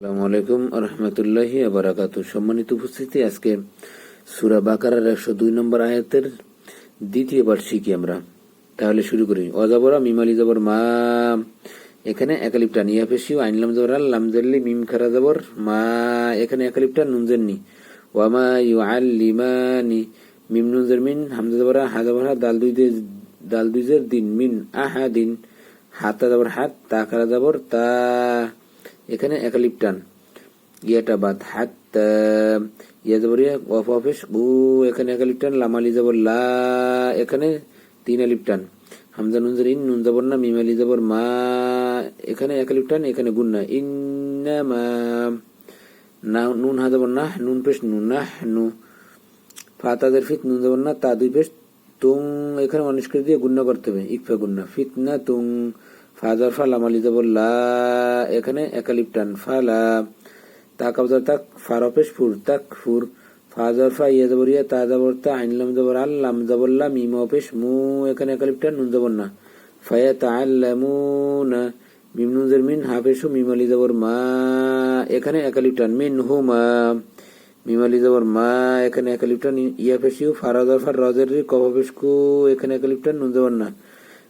আসসালামু আলাইকুম রহমতুল্লাহি আবরাকাত সম্মানিত উপস্থিতি, আজকে সুরা বাকারার একশো দুই নম্বর আয়াতের দ্বিতীয় বার শিখি আমরা। তাহলে শুরু করি। অজাবরা মিমালি জবর, মা। এখানে একালিপটা নিয়া পেশিও আইনলাম জবর আল্লাম জাল্লি, মিম, খারা জবর, মা। এখানে একালিপটা নুনজের নি। ওয়ামা ইউ আল্লিমানি মিম নুনজের মিন, হামজা, জবরা, হা দাল, দুই দাল দুইজের দিন, মিন আহা দিন হাতা, জবর, হাত, তা, খারা জবর, তা। এখানে একালিপ টান। ইয়াটা বাদ। হাত ইয়া যাবর অফ অফিস গু এখানে একালিপ টান। লামালি যাবর লা, এখানে তিন আলিপ টান। হামজা নুন ইন, নুন যাবর না। মিমালি যাবর মা, এখানে একালিপ টান, এখানে গুন্না ইন্না মা, না, নুন হা যাবর না। নুন পেশ, নুন না নু ফাতাদের ফিত, নুন যাবর না। তা দুই পেশ তুং এখানে অনিষ্কৃত দিয়ে গুণ্য করতে হবে। ইকফা গুন্না ফিতনা তুং ফাজার ফালা মালি লা, এখানে একালিপ টান ফালা তা কাবজার তাক ফারফেশ ফুর, তাক ফুর। ফাজার ফা ইয়া যাবর ইয়া তা যাবর তা আইনলাম যাবর আল্লাম যাবর লা মিম অফেশ মু, এখানে একালিপ টান নুন যাবর না। ফায়া তা আল্লামুনা মিম নুনজের মিন হাফেশু মিম আলি যাবর মা, এখানে একালিপ টান মিন হুমা মিমালি যাবর মা, এখানে একালিপটান ইয়া পেশিউ ফারাদার ফার রজের রি কফাপেশকু এখানে একালিপটান নুন যাবর না।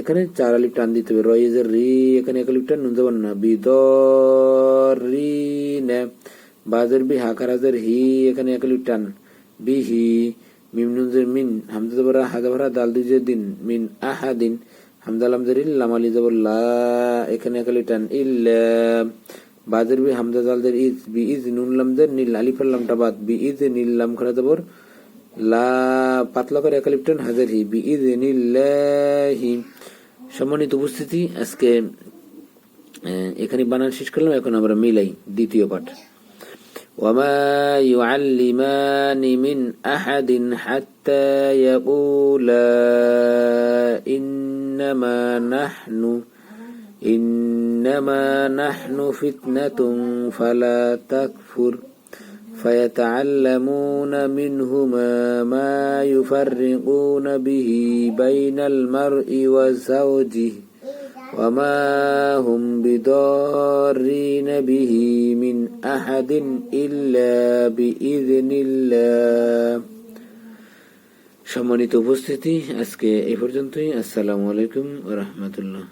এখানে চার আলিপ টান দিতে হবে। রয়েজের রি, এখানে এক আলিপ টান নুন জবর না। বি দর রি, নে। বাজের বি হাকারাজের হি এখানে এক আলিপ টান। বি, হি, মিম নুনজের মিন হামজা জবর হাজা ভরা দাল দুই জের দিন, মিন আহা দিন। হামজা লামজের ইল লামালি জবর লা, এখানে এক আলিপ টান। ইল্লা বাজের বি হামজা জালদের ইজ, বি, ইজ, নুন লামদের নীল আলিফার লামটা বাদ। বি, ইজ, নীল, লাম খারা জবর লা, পাতলা করে একালিপটন হাজার হি বি, ইজ নীল্লাহি সম্মানিত উপস্থিতি আজকে আহ, এখানে বানান শেষ করলাম এখন আমরা মিলাই দ্বিতীয় পাঠ وما يعلمان من أحد حتى يقولا إنما نحن إنما نحن فتنة فلا تكفر فيتعلمون منهما ما يفرقون به بين المرء وزوجه وما هم بضارين به من أحد إلا بإذن الله সম্মানিত উপস্থিতি আজকে এই পর্যন্তই আসসালামু আলাইকুম রহমতুল্লাহ